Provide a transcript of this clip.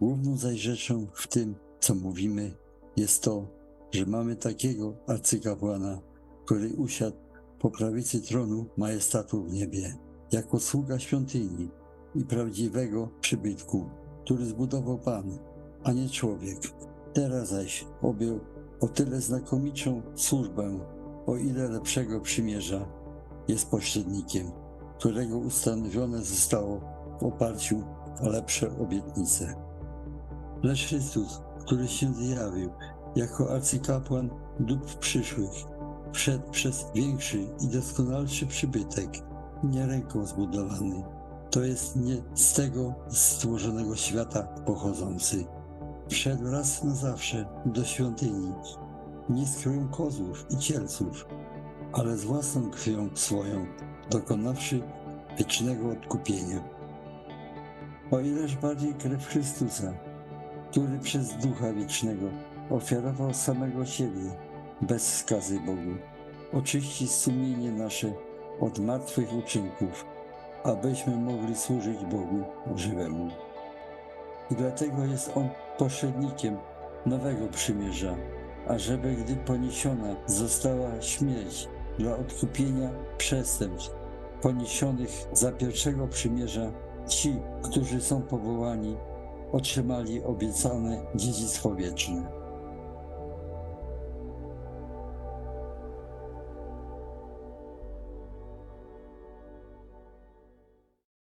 Główną zaś rzeczą w tym, co mówimy, jest to, że mamy takiego arcykapłana, który usiadł po prawicy tronu majestatu w niebie, jako sługa świątyni i prawdziwego przybytku, który zbudował Pan, a nie człowiek. Teraz zaś objął o tyle znakomitszą służbę, o ile lepszego przymierza jest pośrednikiem, którego ustanowione zostało w oparciu o lepsze obietnice. Lecz Chrystus, który się zjawił jako arcykapłan dóbr przyszłych, wszedł przez większy i doskonalszy przybytek, nie ręką zbudowany. To jest nie z tego stworzonego świata pochodzący. Wszedł raz na zawsze do świątyni, nie z krwią kozłów i cielców, ale z własną krwią swoją, dokonawszy wiecznego odkupienia. O ileż bardziej krew Chrystusa, który przez Ducha Wiecznego ofiarował samego siebie bez skazy Bogu, oczyści sumienie nasze od martwych uczynków, abyśmy mogli służyć Bogu żywemu. I dlatego jest On pośrednikiem nowego przymierza, ażeby gdy poniesiona została śmierć dla odkupienia przestępstw poniesionych za pierwszego przymierza, ci, którzy są powołani, otrzymali obiecane dziedzictwo wieczne.